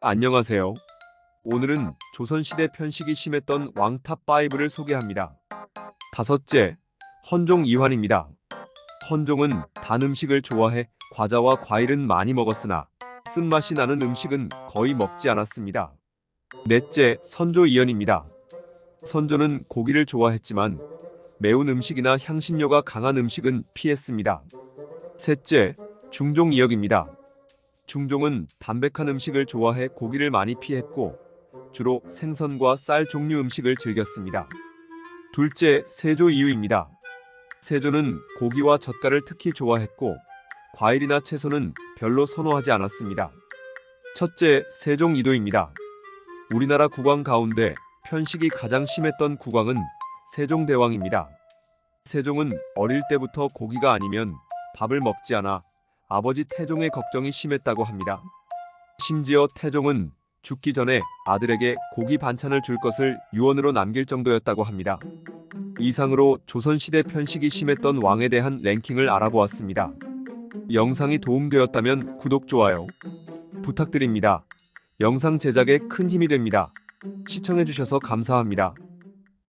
안녕하세요. 오늘은 조선시대 편식이 심했던 왕탑 5를 소개합니다. 다섯째, 헌종 이환입니다. 헌종은 단 음식을 좋아해 과자와 과일은 많이 먹었으나 쓴맛이 나는 음식은 거의 먹지 않았습니다. 넷째, 선조 이연입니다. 선조는 고기를 좋아했지만 매운 음식이나 향신료가 강한 음식은 피했습니다. 셋째, 중종 이역입니다. 중종은 담백한 음식을 좋아해 고기를 많이 피했고 주로 생선과 쌀 종류 음식을 즐겼습니다. 둘째, 세조 이유입니다. 세조는 고기와 젓갈을 특히 좋아했고 과일이나 채소는 별로 선호하지 않았습니다. 첫째, 세종 이도입니다. 우리나라 국왕 가운데 편식이 가장 심했던 국왕은 세종대왕입니다. 세종은 어릴 때부터 고기가 아니면 밥을 먹지 않아 아버지 태종의 걱정이 심했다고 합니다. 심지어 태종은 죽기 전에 아들에게 고기 반찬을 줄 것을 유언으로 남길 정도였다고 합니다. 이상으로 조선시대 편식이 심했던 왕에 대한 랭킹을 알아보았습니다. 영상이 도움되었다면 구독, 좋아요 부탁드립니다. 영상 제작에 큰 힘이 됩니다. 시청해주셔서 감사합니다.